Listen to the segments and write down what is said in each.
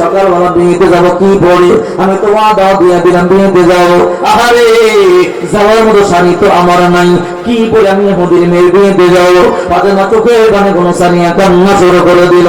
সকালবেলা বিয়েতে যাব কি পরে? আমি তো ওয়াদা দিয়ে দিলাম বিয়েতে যাও। আরে যাওয়ার মতো শাড়ি তো আমার নাই। কি বলে আমি মোদির মেয়ের বিয়েতে যাব না চোখে গানে কোনো শাড়ি কান্না শুরু করে দিল।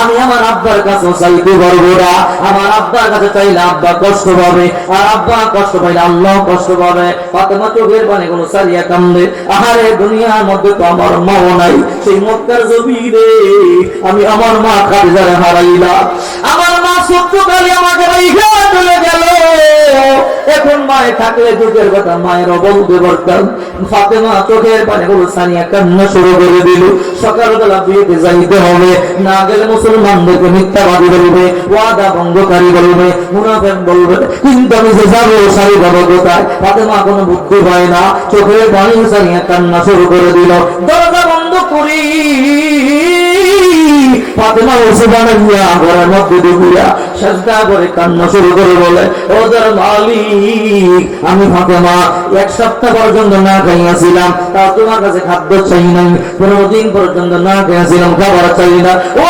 আমি আমার আব্বার কাছে চাইতে পারব না। আমার আব্বার কাছে চাইলে আব্বা কষ্ট পাবে, আর আব্বা কষ্ট পাইলে আল্লাহ কষ্ট পাবে। ফাতেমা চোখের পানি কোনো সারিয়া কান্দে। আহারে, দুনিয়ার মধ্যে তো আমার মাও নাই। সেই মক্কার জমিরে আমি আমার মা খাদিজারে হারাইলাম। আমার মা সত্যকালে আমাকে রাইখা চলে গেল। এখন মায়ে থাকলে যুগের কথা মায়ের বলতে পারতাম। ফাতেমা চোখের পানি গুলো সানিয়া কান্না শুরু করে দিল। সকালবেলা বিয়েতে যাইতে হবে। না গেলে মুসলমানদেরকে মিথ্যাবাদী বলবে ওয়াদা ভঙ্গকারী বলবে মুনাফেক বলবে, কিন্তু আমি যে যাব সারি বাবা কোথায় ফাতেমা কোনো বুদ্ধি পায় না, চোখের পানি সারিয়ে কান্না শুরু করে দিল। দরজা বন্ধ করি। আমি ফাতেমা, এক সপ্তাহ পর্যন্ত না তা তোমার কাছে খাদ্য চাই নাই পনেরো দিন পর্যন্ত না খাইয়াছিলাম, খাবার চাই না ও!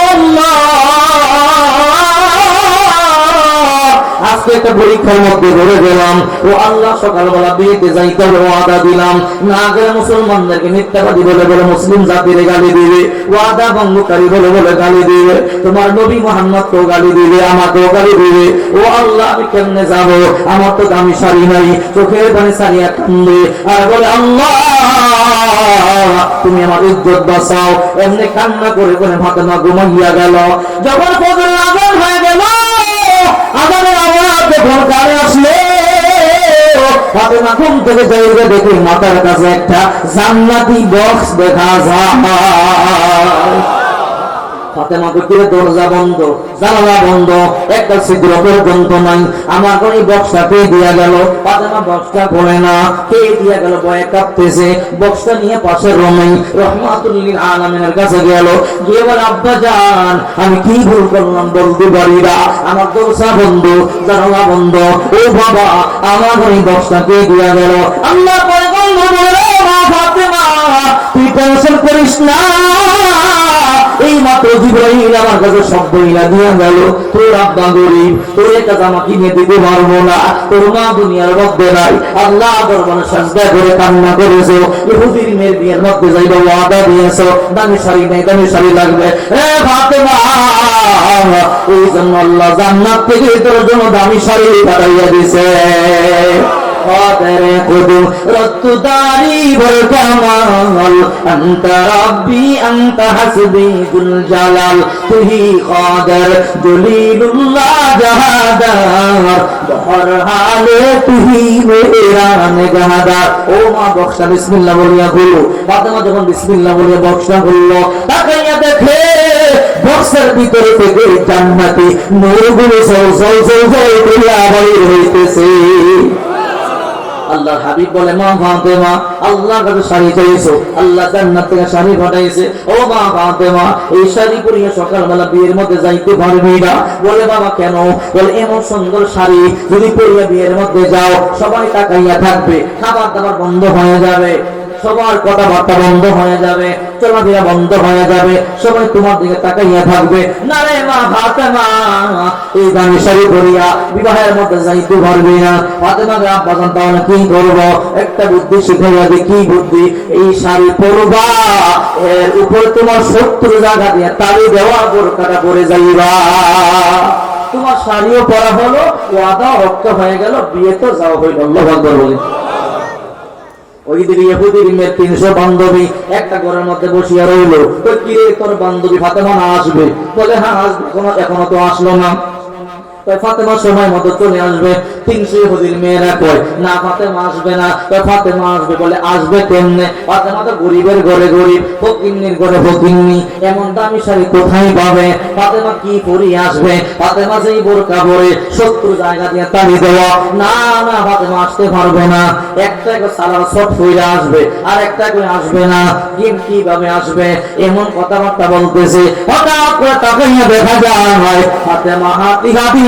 আজকে একটা পরীক্ষার মধ্যে ধরে গেলাম। ও আল্লাহ, সকালবেলা বিয়েতে যাইতে হবে, ওয়াদা দিলাম। না গেলে মুসলমানদেরকে মিথ্যাবাদী বলে বলে, মুসলিম জাতিরে গালি দিবে। ওয়াদা ভঙ্গকারী বলে বলে গালি দিবে। তোমার নবী মোহাম্মদ কেও গালি দিবে, আমাকেও গালি দিবে। ও আল্লাহ, আমি কেমনে যাব? আমার তো দামি শাড়ি নাই, চোখের পানি সারিয়া কান্দে। আর বলে, আল্লাহ, তুমি আমার ইজ্জত বাঁচাও। এমনি কান্না করে করে ফাতেমা ঘুমাইয়া গেল। যখন ফজর আগুন হয়ে গেল আওয়াজ যখন মাথার কাছে একটা জান্নাতি বক্স দেখা যায়। আমার কোন খোলে না। বক্সটা নিয়ে কাছে আমি কি ভুল করলাম বলতে পারি না। আমার দরজা বন্ধ, জানালা বন্ধ। ও বাবা, আমার ওই বক্সটা পেয়ে দিয়া গেল? পরে তুই টেনশন করিস না। এই আমার কাছে শব্দ ইলা দিয়া গেল। তোর আব্বা গরিব, তোর একটা জামা কিনে দিতে পারব না। তোর মা দুনিয়ার মধ্যে নাই। আল্লাহ দরবারে সাজদা করে কান্না করেছ। ইহুদির মেয়ের বিয়ের মধ্যে যাইবা ওয়াদা দিয়েছ। দামি শাড়ি নেই, দামি শাড়ি লাগবে। এ ফাতেমা, ওই জন্য আল্লাহ জান্নাত থেকে তোর জন্য দামি শাড়ি পাঠাইয়া দিছে। قادر قدو رد داري والكمال أنت ربي أنت حسبي ذو الجلال تهي قادر جليل الله جهادار بحر حاله تهي মেরা নেগাহাদার ও মা বক্সা, বিসমিল্লাহ বলিয়া হলো বাদে মা যখন বিসমিল্লাহ বলিয়া বক্সা হলো তাকাইয়া দেখে বক্সের ভিতরে থেকে জান্নাতে নূরগুলো সৌ সৌ সৌ সৌ করিয়া আবার হইতেছে। আল্লাহর হাবিব বলে, মা ফাতেমা আল্লাহর কাছে শাড়ি চাইছো, আল্লাহ জান্নাত থেকে শাড়ি ঘটাইছে ও, মা ফাতেমা এই শাড়ি পরিয়ে সকালবেলা বিয়ের মধ্যে যাইতে পারবি না। বলে, বাবা, কেন? বলে, এমন সুন্দর শাড়ি যদি পরিয়ে বিয়ের মধ্যে যাও, সবাই তাকাইয়া থাকবে, খাবার দাবার বন্ধ হয়ে যাবে। সবার কথাবার্তা বন্ধ হয়ে যাবে, চলাফেরা বন্ধ হয়ে যাবে, সবাই তোমার দিকে তাকাইয়া থাকবে। না রে মা ফাতেমা, এই পরিয়া বিবাহের মধ্যে যাইতে পারবি না। তাহলে কি করব? একটা বুদ্ধি কি বুদ্ধি? এই শাড়ি পরবা, এর উপর তোমার শত্রু জায়গা দিয়ে দেওয়া বোরকাটা পরে যাইবা। তোমার শাড়িও পরা হলো ওয়াদা রক্ত হয়ে গেল, বিয়ে তো যাওয়া হইল, আল্লাহু ওই দিকে ইহুদির মেয়ের তিনশো বান্ধবী একটা ঘরের মধ্যে বসিয়া রইল। তো কি তোর বান্ধবী ফাতেমা না আসবে? বলে হ্যাঁ আসবে। এখনও তো আসলো না। ফাতেমা সময় মতো চলে আসবে। তিনশো ইহুদির মেয়েরা কয় না ফাতেমা আসবে না তাই ফাতেমা আসবে বলে আসবে কেমনে? ফাতেমা তো গরিবের ঘরে গরিব, ফকিন্নির ঘরে ফকিন্নি, এমন দামি শাড়ি কোথায় পাবে? ফাতেমা কি পরি আসবে? ফাতেমা যেই বোরকা পরে শত্রু জায়গা দিয়ে তাড়ি দেওয়া, না না, ফাতেমা আসতে পারবে না। একটা করে সালার শট হয়ে আসবে, আর একটা করে আসবে না। কিন কীভাবে আসবে? এমন কথাবার্তা বলতেছে। হঠাৎ করে তাকাইয়া দেখা যায় ফাতেমা হাতি হাতি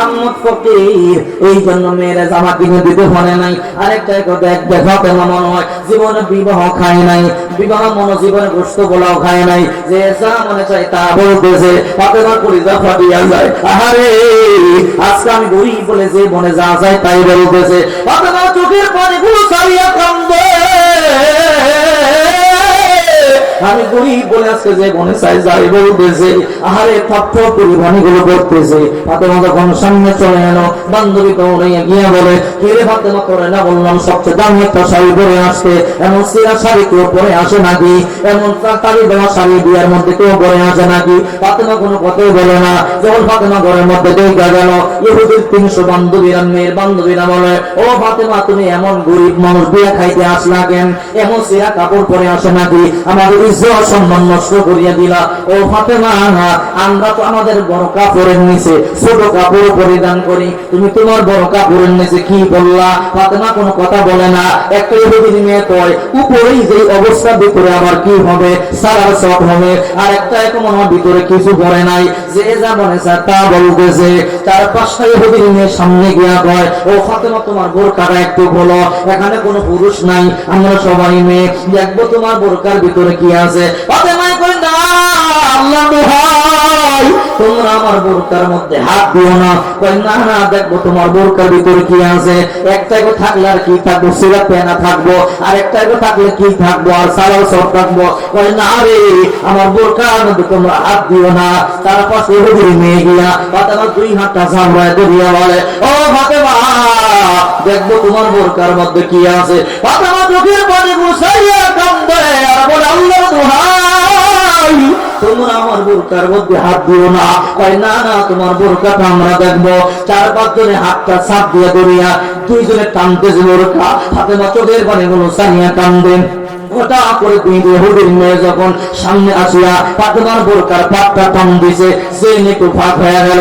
মোহাম্মদ ফকির। এই জন্য মেয়েরা জামা কিনে দিতে পারে নাই। আরেকটা কয় দেখ দেখ ফাতেমা মনে হয় জীবনে বিবাহ খায় নাই। বিবাহ মনে জীবনে গোস্ত বলাও খায় নাই। যে যা মনে চাই তা বলতেছে ফাতেমার পরিজা ফাটিয়া যায় আহারে, আজকে আমি গরিব বলে যে মনে যা যায় তাই বলতেছে ফাতেমা চোখের পানি গুলো সারিয়া কান্দে। আমি গরিব বলে আজকে যে মনে চাই, যাই বলতেছে আহারে থপ থপ করে বাণীগুলো করতেছে ফাতেমা যখন সামনে চলে এলো, বান্ধবী দৌড়াইয়া গিয়ে বলে কিরে ফাতেমা করে না বললাম, সবচেয়ে দামি একটা শাড়ি পরে আসতে এমন সিরা শাড়ি কেউ পরে আসে নাকি? এমন তাড়ি দেওয়া শাড়ি বিয়ার মধ্যে কেউ পরে আসে নাকি? ফাতেমা কোনো কথাই বলে না। যখন ফাতেমা ঘরের মধ্যে দেখা গেল, ইহুদির তিনশো বান্ধবীরা মেয়ের বান্ধবীরা বলে, ও ফাতেমা, তুমি এমন গরিব মানুষ বিয়া খাইতে আসলা কেন? এমন সিরা কাপড় পরে আসে নাকি? আমাদের ইজ্জত সম্মান নষ্ট করিয়া দিলা। ও ফাতেমা, আমরা তো আমাদের বড় কাপড়ের নিচে ছোট কাপড় পরিধান করি। তুমি তোমার বড় কাপড়ের নিচে কি বললা? ফাতেমা কোনো কথা বলে না। একটা ইহুদির মেয়ে উপরেই অবস্থা, ভিতরে কি হবে? সব হবে। আর একটা ভিতরে কিছু করে নাই। যে যা মনে তা বলতেছে। চার পাঁচটা ইহুদির মেয়ে সামনে গিয়া কয়, ও ফাতেমা, তোমার বোরকাটা একটু বলো। এখানে কোনো পুরুষ নাই। আমরা সবাই মেয়ে। দেখব তোমার বোরকার ভিতরে কি আছে তোমরা আমার বোরকার মধ্যে হাত দিও না। কয়, না না, দেখব তোমার বোরকার ভিতরে কি আছে। থাকলে আর কি থাকব পেনা থাকব, আর থাকলে কি থাকব, আর সালার সব থাকব। কয়, না রে, আমার বোরকার মধ্যে তোমরা হাত দিও না। তার পাশে হুজুরি মেয়ে গিয়া দুই হাতটা সামলায় বলে, ও ফাতেমা দেখব তোমার বোরকার মধ্যে কি আছে। চোখের পানি গুলো কান্দেন ওটা করে দুই বেহুদির মেয়ে যখন সামনে আসিয়া ফাতেমার বোরকার পাটটা টান দিছে, সে একটু ফাঁক হয়ে গেল।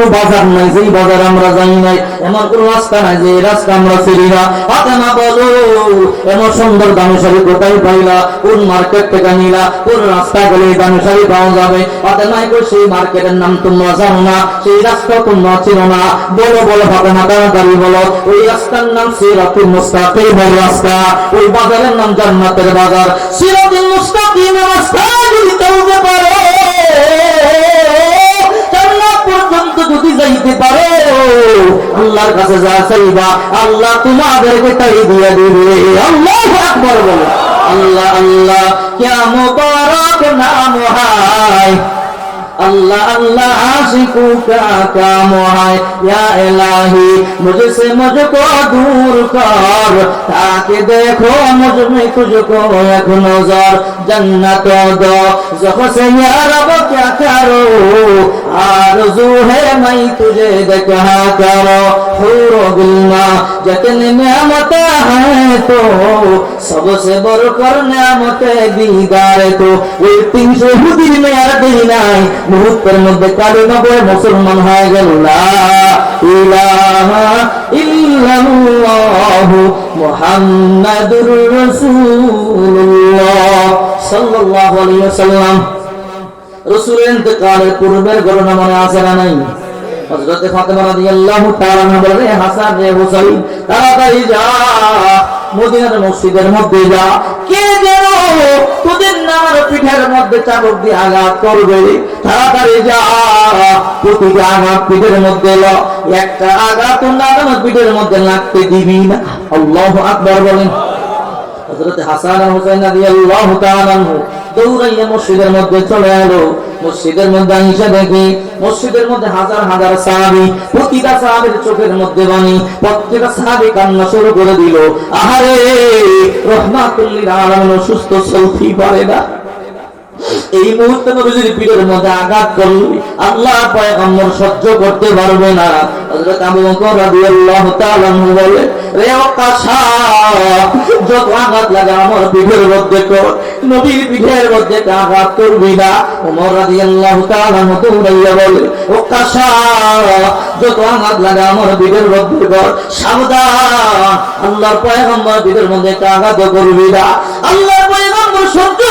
কোন বাজার নাই, যেই বাজার আমরা যাই নাই, এমন কোন রাস্তা নাই যে রাস্তা আমরা চিনি না। ফাতেমা বলো এমন সুন্দর দামি শাড়ি কোথায় পাইলা? কোন মার্কেট থেকে নিলা? কোন রাস্তা গেলে দামি শাড়ি পাওয়া যাবে? ফাতেমাই কই সেই মার্কেটের নাম তোমরা জানো না, সেই রাস্তা তোমরা চিনো না। বলো বলো ফাতেমা তাড়াতাড়ি বলো। ওই রাস্তার নাম সিরাতুল মুস্তাকিম রাস্তা। ওই বাজারের নাম জান্নাতের বাজার। সিরাতুল মুস্তাকিম রাস্তা যদি চলতে পারো। পর্যন্ত যদি যাইতে পারো আল্লাহর কাছে যা চাইবা, আল্লাহ তোমাদেরকে তাই দিয়ে দিবে। আল্লাহ বলো। আল্লাহ আল্লাহ কেমন নাম হায়। अल्लाह अल्लाह आशिकों का काम है या इलाही, मुझसे मुझको दूर कर, ताकि देखो मुझमें तुझको एक नज़र जन्नत दो। जब से यार अब क्या करो? आरज़ू है, मैं तुझे देखा करो। हूरो गुलमा जितनी नियामत है तो सबसे बड़ कर नियामत दीदार तो। एक तीन हुदी में यार दी মুহূর্তের মধ্যে কালিমা পড়ে মুসলমান হয়ে গেল। মুহাম্মাদুর রাসূলুল্লাহ সাল্লাল্লাহু আলাইহি ওয়াসাল্লাম। রাসূলের ইন্তেকালের পূর্বের ঘটনা মনে আছে না নাই? হযরত ফাতেমা রাদিয়াল্লাহু তাআলা বলে হাসান রে হুসাইন, তাড়াতাড়ি যা, মদিনার মসজিদের মধ্যে যা। কে যেন পিঠের মধ্যে চাবক দিয়ে আঘাত করবে। তাড়াতাড়ি যা। আঘাত পিঠের মধ্যে একটা আঘাত তোমরা আমার পিঠের মধ্যে লাগতে দিবি না। আল্লাহ আকবর বলেন। হাসান হোসেন দৌড়াইয়া মসজিদের মধ্যে চলে এলো। মসজিদের মধ্যে আইসা দেখি, মসজিদের মধ্যে হাজার হাজার সাহাবি, প্রতিটা সাহাবের চোখের মধ্যে বানি প্রত্যেকটা সাহাবি কান্না শুরু করে দিল, আহারে, রহমাতুল্লিল আলামিন সুস্থ সৌফি পারে না। এই মুহূর্তে নবীজির পীরের মধ্যে আঘাত করলে আল্লাহ পয়গম্বর সহ্য করতে পারবে না। হযরত আবু বকর রাদিয়াল্লাহু তাআলা বলে রে যত আঘাত আমার পিঠের মধ্যে কর। নবীর পিঠের মধ্যে আঘাত না। ওমর রাদিয়াল্লাহু তাআলা বলে যত আঘাত আমার পিঠের মধ্যে কর। সাবধান পয়গম্বর পিঠের মধ্যে আঘাত না। পয়গম্বর সহ্য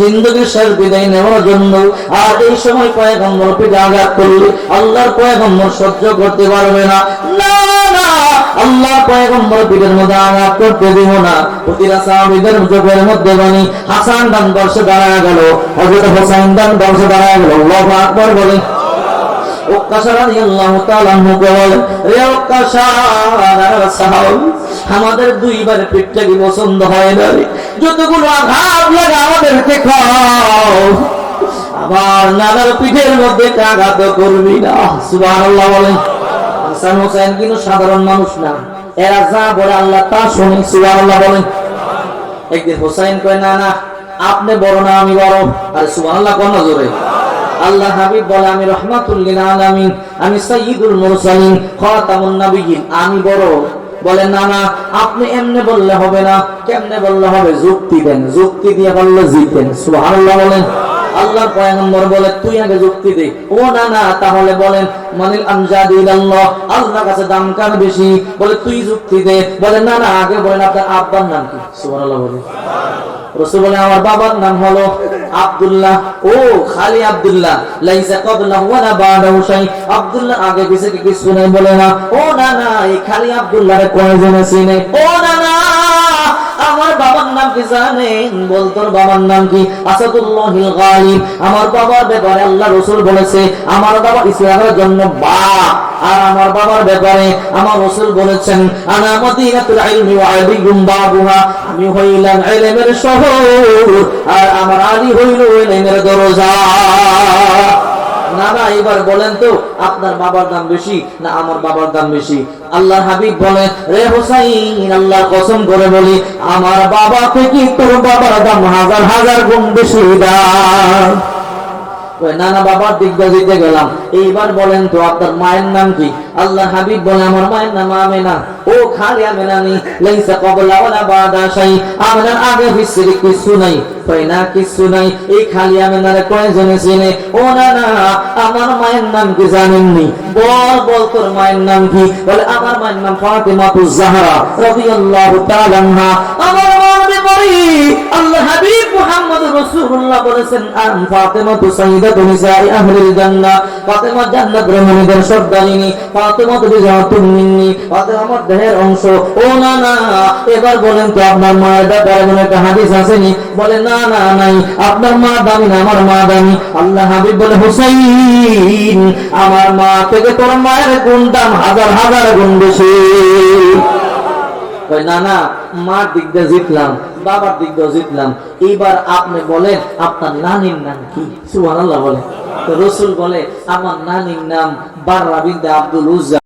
জিন্দগির শেষ বিদায় নেওয়ার জন্য আর এই সময় পয়গম্বর পিঠে আঘাত করলে আল্লাহর পয়গম্বর সহ্য করতে পারবে না। না না আল্লাহ পয়গম্বর পিঠের মধ্যে আঘাত করতে দিব না। প্রতিরা সাহাবিদের চোখের মধ্যে বানি হাসান ডান বর্ষে দাঁড়ায় গেল হজরত হোসাইন ডান বর্ষে দাঁড়ায় গেল, আল্লাহ আকবর বলে আমাদের দুইবার পেটটা কি পছন্দ হয় না যতগুলো আঘাত লাগে আমাদেরকে আমার নানার পিঠের মধ্যে আঘাত করবি না? বলেন। সাধারণ মানুষ না। এরা কয়, না না, আপনি বড় না, আমি বড়। আরে সুবহানাল্লাহ কোন জোরে। আল্লাহ হাবিব বলে, আমি রহমাতুল্লিল আলামিন, আমি সাইয়্যিদুল মুরসালিন, খাতামুন নাবিয়িন আমি বড়। বলে, না না, আপনি এমনে বললে হবে না, কেমনে বললে হবে? যুক্তি দেন, যুক্তি দিয়ে বললে জিতেন। সুবহানাল্লাহ বলেন। আল্লাহ পয়গম্বর বলে, তুই আগে যুক্তি দে। ও না না, তাহলে বলেন, মানিল আমজাদি আল্লাহ আল্লাহর কাছে দাম কার বেশি? বলে, তুই যুক্তি দে। বলে, না না, আগে বলেন, আপনার আব্বার নাম কি? সুবহানাল্লাহ বলে। রসুল বলে, আমার বাবার নাম হলো আব্দুল্লাহ। ও, খালি আব্দুল্লাহ। লাইসা ক্বাবলা ওয়ালা বাদাহু শাই। আব্দুল্লাহ, আগে কিছু নাই? বলে, না। ও, না না, এই খালি চিনে? ও, না না বাবার নাম কি জানেন? বল, তোর বাবার নাম কি? আসাদুল্লাহিল গালিব। আমার বাবার ব্যাপারে আল্লাহ রসুল বলেছে, আমার বাবা ইসলামের জন্য বা আর আমার বাবার ব্যাপারে আমার রসুল বলেছেন, আনা মদিনাতুল ইলমি ওয়া আলিয়ুম বাবুহা। আমি হইলাম ইলমের শহর, আর আমার আলী হইল ইলমের দরজা। এবার বলেন তো, আপনার বাবার দাম বেশি না আমার বাবার দাম বেশি? আল্লাহ হাবিব বলে রে হোসাইন, আল্লাহ কসম করে বলি, আমার বাবা থেকে তোর বাবার দাম হাজার হাজার গুণ বেশি দাম নানা বাবার দিগ্গজিতে গেলাম। এইবার বলেন তো, আপনার মায়ের নাম কি? আল্লাহ হাবিব বলে, আমার মায়ের নাম আমেনা। ও খালি আমেনা নি লাইসা কবলা ওয়ালা বাদা শাই। আমেনার আগে পিছে কিছু নাই না কিছু নাই। এই খালি আমেনারে কয়জনে চিনে? ও না না, আমার মায়ের নাম কি জানেননি? বল বল তোর মায়ের নাম কি? বলে, আমার মায়ের নাম ফাতিমাতুজ জাহরা রাদিয়াল্লাহু তাআলা আনহা। আমার মার ব্যাপারে আল্লাহ হাবিব মুহাম্মদ রাসূলুল্লাহ বলেছেন আন ফাতিমাতু সাইয়্যিদাতু নিসাই আহলিল জান্নাহ। ফাতিমা জান্নাত রমণীদের সর্দারিনী এবার বলেন তো আপনার মায়ের ব্যাপারে কোনো একটা হাদিস আসেনি? বলে, না না, নাই, আপনার মা দামি না, আমার মা দামি। আল্লাহ হাবিব বলে, হুসাইন, আমার মা থেকে তোর মায়ের গুণ দাম হাজার হাজার গুণ বেশি। না না, মার দিক দিয়ে জিতলাম, বাবার দিক দিয়ে জিতলাম। এইবার আপনি বলেন, আপনার নানির নাম কি? সুবহানাল্লাহ বলে। তো রসুল বলে, আমার নানির নাম বাররা বিনতে আব্দুল উজ্জা।